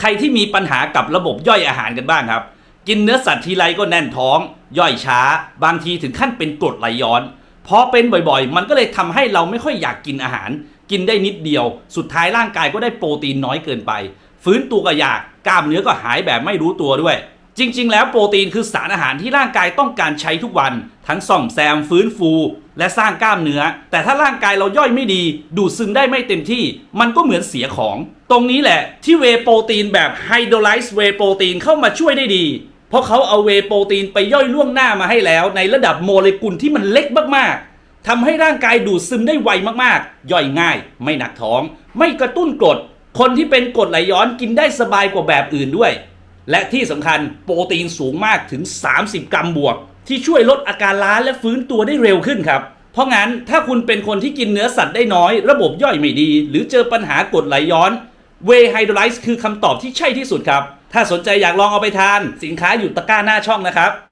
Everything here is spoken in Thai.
ใครที่มีปัญหากับระบบย่อยอาหารกันบ้างครับ กินเนื้อสัตว์ทีไรก็แน่นท้อง ย่อยช้า บางทีถึงขั้นเป็นกรดไหลย้อนพอเป็นบ่อยๆ มันก็เลยทำให้เราไม่ค่อยอยากกินอาหาร กินได้นิดเดียว สุดท้ายร่างกายก็ได้โปรตีนน้อยเกินไป ฟื้นตัวก็ยากกล้ามเนื้อก็หายแบบไม่รู้ตัวด้วย จริง ๆ แล้วโปรตีนคือสารอาหารที่ร่างกายต้องการใช้ทุกวัน ทั้งซ่อมแซมฟื้นฟู และสร้างกล้ามเนื้อ แต่ถ้าร่างกายเราย่อยไม่ดี ดูดซึมได้ไม่เต็มที่ มันก็เหมือนเสียของ ตรงนี้แหละที่เวโปรตีนแบบไฮโดรไลซ์เวโปรตีนเข้ามาช่วยได้ดี เพราะเขาเอาเวโปรตีนไปย่อยล่วงหน้ามาให้แล้ว ในระดับโมเลกุลที่มันเล็กมากๆทำให้ร่างกายดูดซึมได้ไวมากๆ ย่อยง่าย ไม่หนักท้อง ไม่กระตุ้นกรดคนที่เป็นกรดไหลย้อนกินได้สบายกว่าแบบอื่นด้วย และที่สำคัญโปรตีนสูงมากถึง 30 กรัมบวก ที่ช่วยลดอาการล้าและฟื้นตัวได้เร็วขึ้นครับ เพราะงั้นถ้าคุณเป็นคนที่กินเนื้อสัตว์ได้น้อย ระบบย่อยไม่ดี หรือเจอปัญหากดไหลย้อนเวไฮโดรไลซ์คือคำตอบที่ใช่ที่สุดครับ ถ้าสนใจอยากลองเอาไปทาน สินค้าอยู่ตะกร้าหน้าช่องนะครับ